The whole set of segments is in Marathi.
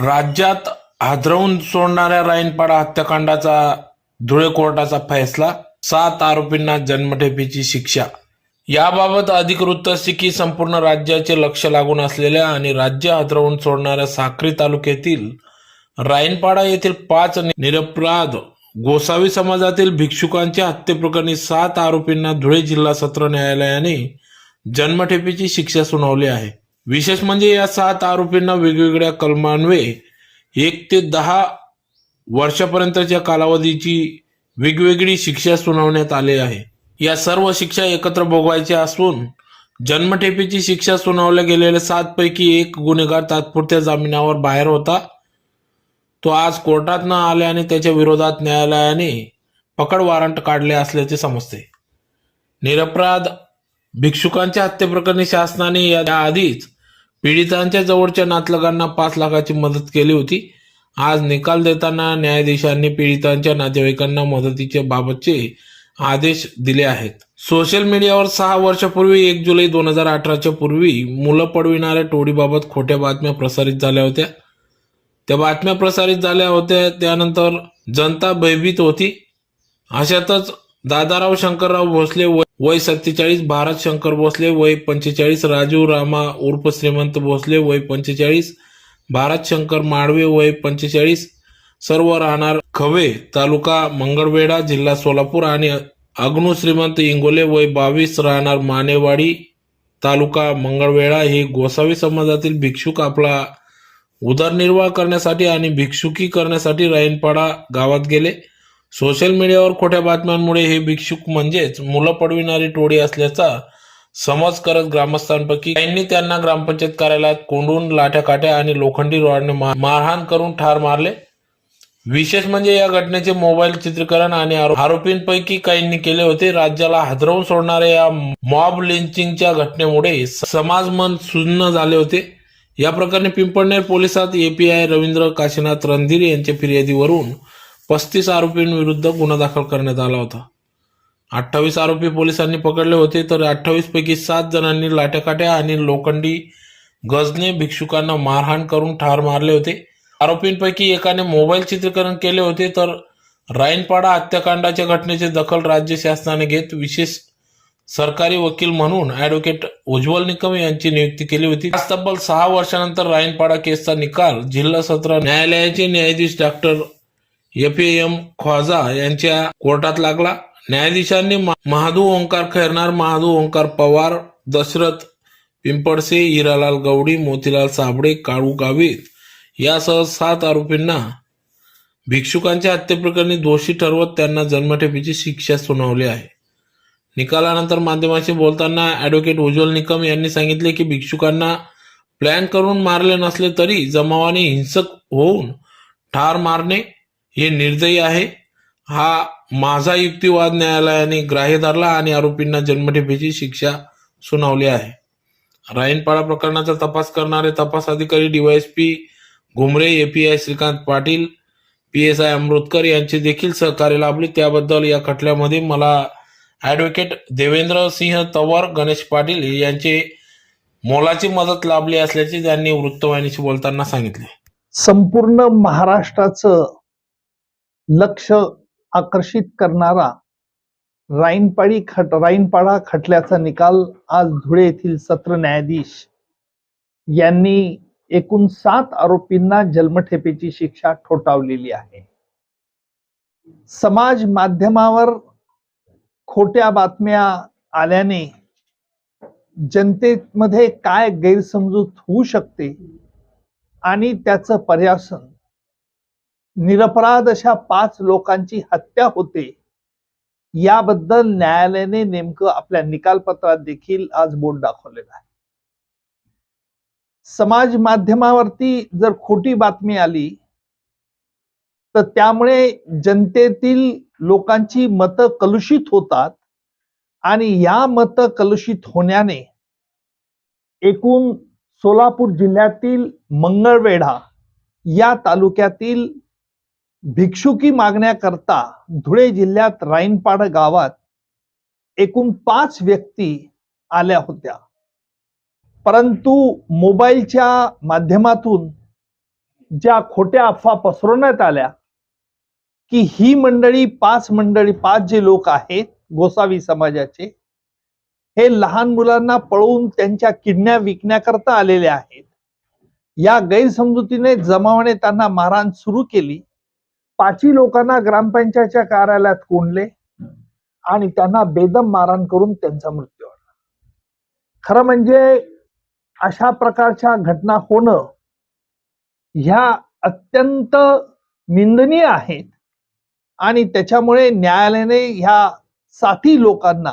राज्यात हादरवून सोडणाऱ्या राईनपाडा हत्याकांडाचा धुळे कोर्टाचा फैसला सात आरोपींना जन्मठेपीची शिक्षा. याबाबत अधिक वृत्त असे की संपूर्ण राज्याचे लक्ष लागून असलेल्या आणि राज्य हादरवून सोडणाऱ्या साक्री तालुक्यातील राईनपाडा येथील पाच निरपराध गोसावी समाजातील भिक्षुकांच्या हत्येप्रकरणी सात आरोपींना धुळे जिल्हा सत्र न्यायालयाने जन्मठेपीची शिक्षा सुनावली आहे. विशेष म्हणजे या सात आरोपींना वेगवेगळ्या कलमान्वये एक ते दहा वर्षापर्यंतच्या कालावधीची वेगवेगळी शिक्षा सुनावण्यात आली आहे. या सर्व शिक्षा एकत्र भोगायच्या असून जन्मठेपेची शिक्षा सुनावल्या गेलेल्या सात पैकी एक गुन्हेगार तात्पुरत्या जामिनावर बाहेर होता. तो आज कोर्टात न आल्याने त्याच्या विरोधात न्यायालयाने पकड वॉरंट काढले असल्याचे समजते. निरपराध भिक्षुकांच्या हत्येप्रकरणी शासनाने या पीडितांच्या जवळच्या नातलगांना पाच लाखाची मदत केली होती. आज निकाल देताना न्यायाधीशांनी पीडितांच्या नातेवाईकांना मदतीच्या बाबतचे आदेश दिले आहेत. सोशल मीडियावर सहा वर्षापूर्वी एक जुलै दोन हजार अठराच्या पूर्वी मुलं पडविणाऱ्या टोळीबाबत खोट्या बातम्या प्रसारित झाल्या होत्या. त्या बातम्या प्रसारित झाल्या होत्या त्यानंतर जनता भयभीत होती. अशातच दादाराव शंकरराव भोसले वय सत्तेचाळीस भारत शंकर भोसले वय पंचेचाळीस राजू रामा उर्फ श्रीमंत भोसले वय पंचेचाळीस भारत शंकर माडवे वय पंचेचाळीस सर्व राहणार खवे तालुका मंगळवेढा जिल्हा सोलापूर आणि अग्नू श्रीमंत इंगोले वय बावीस राहणार मानेवाडी तालुका मंगळवेढा. हे गोसावी समाजातील भिक्षुक आपला उदरनिर्वाह करण्यासाठी आणि भिक्षुकी करण्यासाठी राईनपाडा गावात गेले. सोशल मीडियावर खोट्या बातम्यांमुळे हे भिक्षुक म्हणजेच मुलं पडविणारी टोळी असल्याचा समज करत ग्रामस्थांपैकी त्यांनी त्यांना ग्रामपंचायत कार्यालयात कोंडून लाठ्या काठ्या आणि लोखंडी रॉडने मारहाण करून ठार मारले. विशेष म्हणजे या घटनेचे मोबाईल चित्रीकरण आणि आरोपींपैकी काहींनी केले होते. राज्याला हादरवून सोडणाऱ्या या मॉब लिंचिंगच्या घटनेमुळे समाज मन सुन्न झाले होते. या प्रकरणी पिंपळनेर पोलिसात एपीआय रवींद्र काशीनाथ रणधीर यांच्या फिर्यादीवरून पस्तीस आरोपींविरुद्ध गुन्हा दाखल करण्यात आला होता. अठ्ठावीस आरोपी पोलिसांनी पकडले होते तर अठ्ठावीस पैकी सात जणांनी लाट्याकाट्या आणि लोखंडी गजने भिक्षुकांना मारहाण करून ठार मारले होते. आरोपींपैकी एकाने मोबाईल चित्रीकरण केले होते तर राईनपाडा हत्याकांडाच्या घटनेची दखल राज्य शासनाने घेत विशेष सरकारी वकील म्हणून ॲडव्होकेट उज्ज्वल निकम यांची नियुक्ती केली होती. आज तब्बल सहा वर्षानंतर राईनपाडा केसचा निकाल जिल्हा सत्र न्यायालयाचे न्यायाधीश डॉक्टर एफ एम ख्वाजा यांच्या कोर्टात लागला. न्यायाधीशांनी महादू ओंकार खैरनार महादू ओंकार पवार दशरथ पिंपडसे हिरालाल गवडी मोतीलाल साबळे काळू गावित यासह सात आरोपींना भिक्षुकांच्या हत्येप्रकरणी दोषी ठरवत त्यांना जन्मठेपेची शिक्षा सुनावली आहे. निकालानंतर माध्यमांशी बोलताना ॲडव्होकेट उज्ज्वल निकम यांनी सांगितले की भिक्षुकांना प्लॅन करून मारले नसले तरी जमावाने हिंसक होऊन ठार मारणे हे निर्दयी आहे. हा माझा युक्तिवाद न्यायालयाने ग्राह्य धरला आणि आरोपींना जन्मठेपेची शिक्षा सुनावली आहे. राईनपाडा प्रकरणाचा तपास करणारे तपास अधिकारी DYSP Ghumre API Shrikant Patil P S I Amrutkar यांचे देखील सहकार्य लाभले. त्याबद्दल या खटल्यामध्ये मला ॲडव्होकेट देवेंद्र सिंह तवर गणेश पाटील यांचे मोलाची मदत लाभली असल्याचे त्यांनी वृत्तवाहिनीशी बोलताना सांगितले. संपूर्ण महाराष्ट्राचं लक्ष आकर्षित करणारा राईनपाडी खट राईनपाडा खटल्याचा निकाल आज धुळे येथील सत्र न्यायाधीश यांनी एकूण सात आरोपींना जन्मठेपेची शिक्षा ठोठावलेली आहे. समाज माध्यमावर खोट्या बातम्या आल्याने जनतेमध्ये काय गैरसमजूत होऊ शकते आणि त्याचं पर्यासन निरपराध अशा पाच लोकांची हत्या होते. याबद्दल न्यायालयाने नेमकं आपल्या निकालपत्रात देखील आज बोट दाखवलेलं आहे. समाज माध्यमावरती जर खोटी बातमी आली तर त्यामुळे जनतेतील लोकांची मतं कलुषित होतात आणि या मतं कलुषित होण्याने एकूण सोलापूर जिल्ह्यातील मंगळवेढा या तालुक्यातील भिक्षुकी मागण्याकरता धुळे जिल्ह्यात राईनपाड गावात एकूण पाच व्यक्ती आल्या होत्या. परंतु मोबाईलच्या माध्यमातून ज्या खोट्या अफवा पसरवण्यात आल्या की ही मंडळी पाच मंडळी पाच जे लोक आहेत गोसावी समाजाचे हे लहान मुलांना पळवून त्यांच्या किडण्या विकण्याकरता आलेले आहेत. या गैरसमजुतीने जमावाने त्यांना मारहाण सुरू केली. पाचही लोकांना ग्रामपंचायतच्या कार्यालयात कोंडले आणि त्यांना बेदम मारहाण करून त्यांचा मृत्यू झाला. खरं म्हणजे अशा प्रकारच्या घटना होणं ह्या अत्यंत निंदनीय आहेत आणि त्याच्यामुळे न्यायालयाने ह्या साथी लोकांना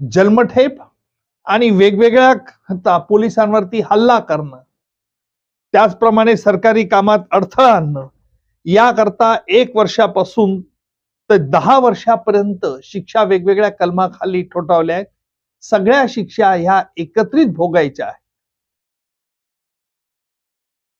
जन्मठेप आणि वेगवेगळ्या पोलिसांवरती हल्ला करणं त्याचप्रमाणे सरकारी कामात अडथळा आणणं याकरता एक वर्षापासून तर दहा वर्षापर्यंत शिक्षा वेगवेगळ्या कलमाखाली ठोठावल्या आहेत. सगळ्या शिक्षा ह्या एकत्रित भोगायच्या आहेत.